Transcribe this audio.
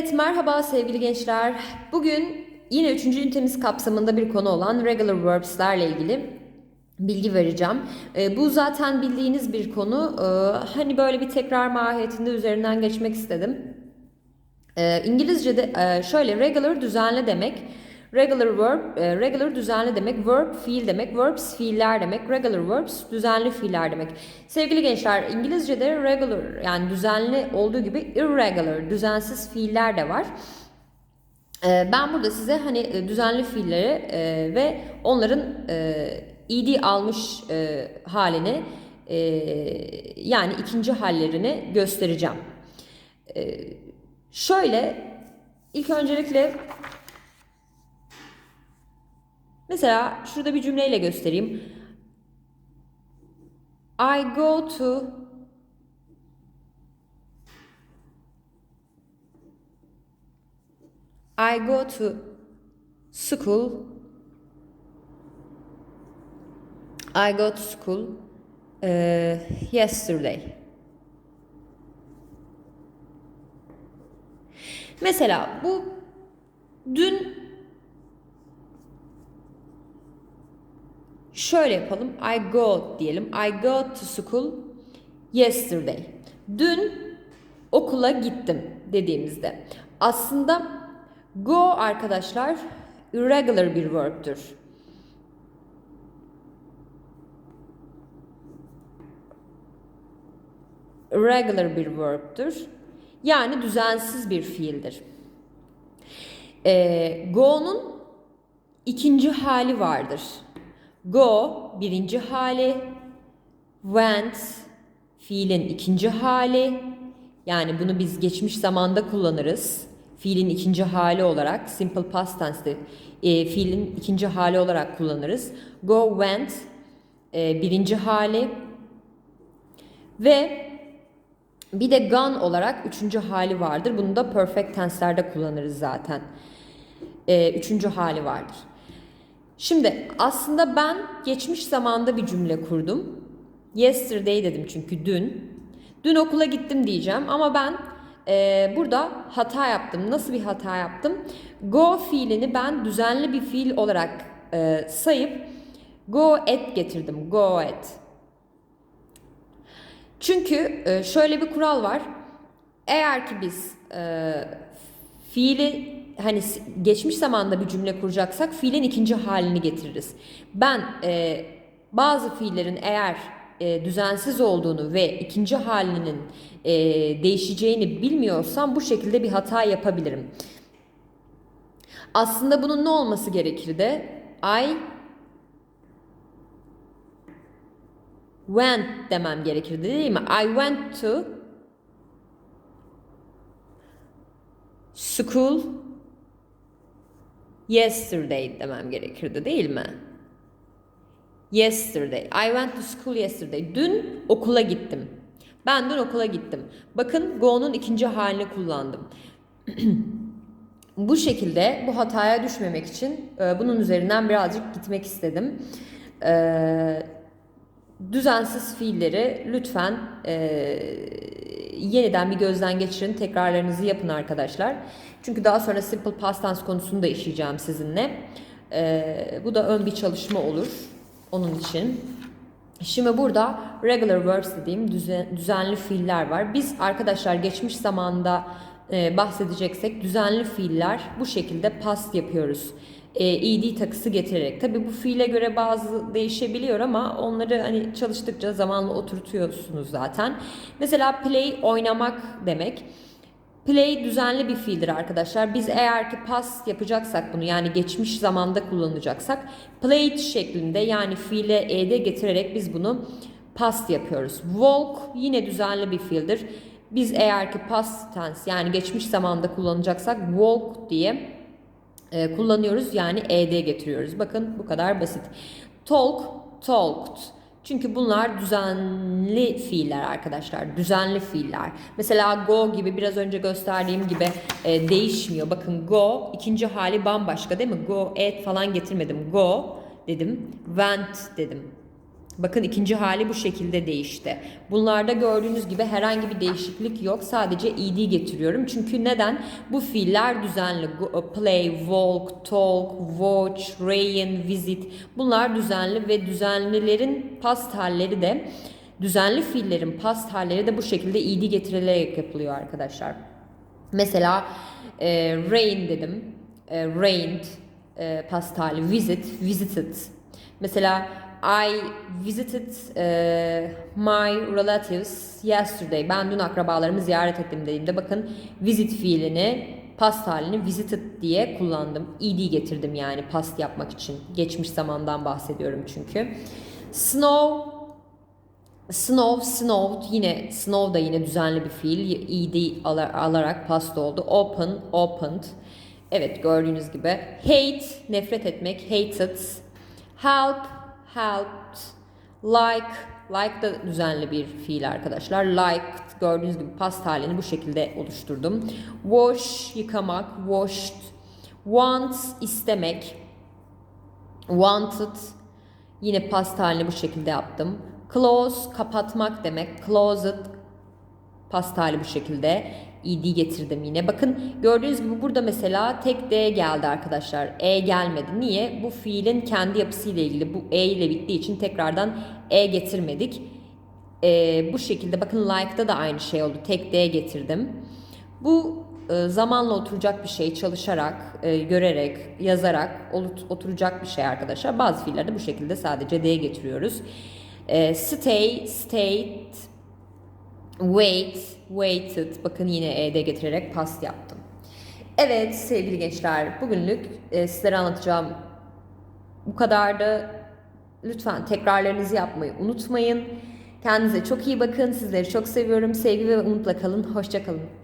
Evet, merhaba sevgili gençler. Bugün yine üçüncü ünitemiz kapsamında bir konu olan regular verbs'lerle ilgili bilgi vereceğim. Ee, bu zaten bildiğiniz bir konu. Ee, hani böyle bir tekrar mahiyetinde üzerinden geçmek istedim. Ee, İngilizce'de e, şöyle regular düzenli demek. Regular verb, e, regular düzenli demek, verb fiil demek, verbs fiiller demek, regular verbs düzenli fiiller demek. Sevgili gençler, İngilizce'de regular yani düzenli olduğu gibi irregular düzensiz fiiller de var. Ee, Ben burada size hani e, düzenli fiilleri e, ve onların e, ed almış e, halini e, yani ikinci hallerini göstereceğim. E, Şöyle ilk öncelikle mesela şurada bir cümleyle göstereyim. I go to I go to school. I go to school uh, yesterday. Mesela bu dün şöyle yapalım. I go diyelim. I go to school yesterday. Dün okula gittim dediğimizde. Aslında go arkadaşlar irregular bir verb'tür. Irregular bir verb'tür. Yani düzensiz bir fiildir. Ee, go'nun ikinci hali vardır. Go birinci hali, went fiilin ikinci hali. Yani bunu biz geçmiş zamanda kullanırız. Fiilin ikinci hali olarak simple past tense'de e, fiilin ikinci hali olarak kullanırız. Go went e, birinci hali ve bir de gone olarak üçüncü hali vardır. Bunu da perfect tense'lerde kullanırız zaten. Ee, üçüncü hali vardır. Şimdi aslında ben geçmiş zamanda bir cümle kurdum. Yesterday dedim çünkü dün. Dün okula gittim diyeceğim ama ben e, burada hata yaptım. Nasıl bir hata yaptım? Go fiilini ben düzenli bir fiil olarak e, sayıp go at getirdim. Go at. Çünkü e, şöyle bir kural var. Eğer ki biz e, fiili hani geçmiş zamanda bir cümle kuracaksak fiilin ikinci halini getiririz. Ben e, bazı fiillerin eğer e, düzensiz olduğunu ve ikinci halinin e, değişeceğini bilmiyorsam bu şekilde bir hata yapabilirim. Aslında bunun ne olması gerekirdi? I went demem gerekirdi değil mi? I went to school yesterday demem gerekirdi değil mi? Yesterday. I went to school yesterday. Dün okula gittim. Ben dün okula gittim. Bakın go'nun ikinci halini kullandım. bu şekilde bu hataya düşmemek için e, bunun üzerinden birazcık gitmek istedim. Eee düzensiz fiilleri lütfen e, yeniden bir gözden geçirin. Tekrarlarınızı yapın arkadaşlar. Çünkü daha sonra simple past tense konusunu da işleyeceğim sizinle. E, bu da ön bir çalışma olur onun için. Şimdi burada regular verbs dediğim düzen, düzenli fiiller var. Biz arkadaşlar geçmiş zamanda e, bahsedeceksek düzenli fiiller bu şekilde past yapıyoruz ed takısı getirerek. Tabi bu fiile göre bazı değişebiliyor ama onları hani çalıştıkça zamanla oturtuyorsunuz zaten. Mesela play oynamak demek. Play düzenli bir fiildir arkadaşlar. Biz eğer ki past yapacaksak bunu yani geçmiş zamanda kullanacaksak played şeklinde yani fiile ed getirerek biz bunu past yapıyoruz. Walk yine düzenli bir fiildir. Biz eğer ki past tense yani geçmiş zamanda kullanacaksak walk diye e, kullanıyoruz. Yani ed getiriyoruz. Bakın bu kadar basit. Talk, talked. Çünkü bunlar düzenli fiiller arkadaşlar. Düzenli fiiller. Mesela go gibi biraz önce gösterdiğim gibi e, değişmiyor. Bakın go ikinci hali bambaşka değil mi? Go, et falan getirmedim. Go dedim. Went dedim. Bakın ikinci hali bu şekilde değişti. Bunlarda gördüğünüz gibi herhangi bir değişiklik yok. Sadece ed getiriyorum. Çünkü neden? Bu fiiller düzenli. Go- Play, walk, talk, watch, rain, visit. Bunlar düzenli ve düzenlilerin past halleri de düzenli fiillerin past halleri de bu şekilde ed getirilerek yapılıyor arkadaşlar. Mesela e, rain dedim. E, rained e, past hali. Visit, visited. Mesela I visited e, my relatives yesterday. Ben dün akrabalarımı ziyaret ettim dediğimde bakın visit fiilini past halini visited diye kullandım. ed getirdim yani past yapmak için. Geçmiş zamandan bahsediyorum çünkü. Snow Snow, snowed yine snow da yine düzenli bir fiil. ed ala- alarak past oldu. Open, opened. Evet gördüğünüz gibi. Hate, nefret etmek. Hated. Help, helped. Like, like da düzenli bir fiil arkadaşlar. Liked gördüğünüz gibi past halini bu şekilde oluşturdum. Wash, yıkamak. Washed. Want, istemek. Wanted. Yine past halini bu şekilde yaptım. Close kapatmak demek. Closet past hali bu şekilde. Ed getirdim yine. Bakın gördüğünüz gibi burada mesela tek D geldi arkadaşlar. E gelmedi. Niye? Bu fiilin kendi yapısıyla ilgili. Bu E ile bittiği için tekrardan E getirmedik. E, bu şekilde bakın like'da da aynı şey oldu. Tek D getirdim. Bu e, zamanla oturacak bir şey. Çalışarak, e, görerek, yazarak oturacak bir şey arkadaşlar. Bazı fiillerde bu şekilde sadece D getiriyoruz. E, stay, stayed, wait, waited. Bakın yine ED getirerek past yaptım. Evet sevgili gençler bugünlük e, sizlere anlatacağım bu kadardı. Lütfen tekrarlarınızı yapmayı unutmayın. Kendinize çok iyi bakın. Sizleri çok seviyorum. Sevgi ve umutla kalın. Hoşça kalın.